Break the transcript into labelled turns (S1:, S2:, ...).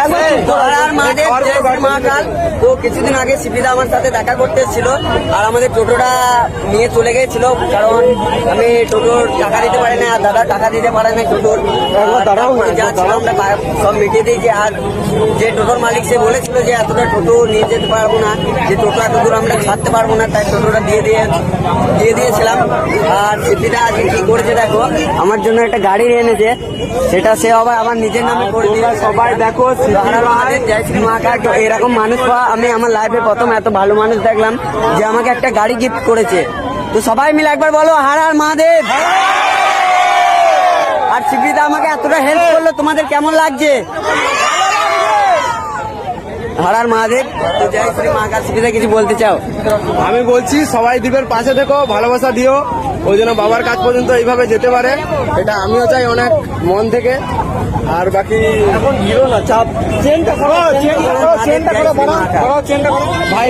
S1: আর মাঝে মহাকাল। তো কিছুদিন আগে সিপিদা আমার সাথে দেখা করতে এসেছিল। আর আমাদের টোটোটা নিয়ে চলে গেছিল কারণ আমি টোটোর টাকা দিতে পারি না আর দাদা টাকা দিতে পারে না টোটোর। যা ছিল আমরা সব মিটিয়ে দিয়েছি। আর যে টোটোর মালিক সে বলেছিল যে এতটা টোটো নিয়ে যেতে পারব না যে টোটো এত দূর আমরা ছাড়তে পারব না তাই টোটোটা দিয়ে দিয়ে দিয়ে দিয়েছিলাম। আর সিপিদা আজকে কি করেছে দেখো আমার জন্য একটা গাড়ি এনেছে। সেটা সে আবার আমার নিজের নামে করে দিয়ে সবাই দেখো জয় শ্রী মহাকাল। এরকম মানুষ পাওয়া আমি আমার লাইফে প্রথম এত ভালো মানুষ দেখলাম যে আমাকে একটা গাড়ি গিফট করেছে। তো সবাই মিলে একবার বলো, হার আর মহাদেব। আর শিবিদা আমাকে এতটা হেল্প করল, তোমাদের কেমন লাগছে? হারার মহাদেব তো জয় শ্রী মহাকাল সিপিদা কিছু বলতে চাও।
S2: আমি বলছি সবাই দ্বীপের পাশে থেকো ভালোবাসা দিও। ওই জন্য বাবার কাজ পর্যন্ত এইভাবে যেতে পারে। এটা আমিও চাই অনেক মন থেকে। আর বাকি এখন হিরো না চাপ। চেনটা করো চেনটা করো চেনটা করো ভাই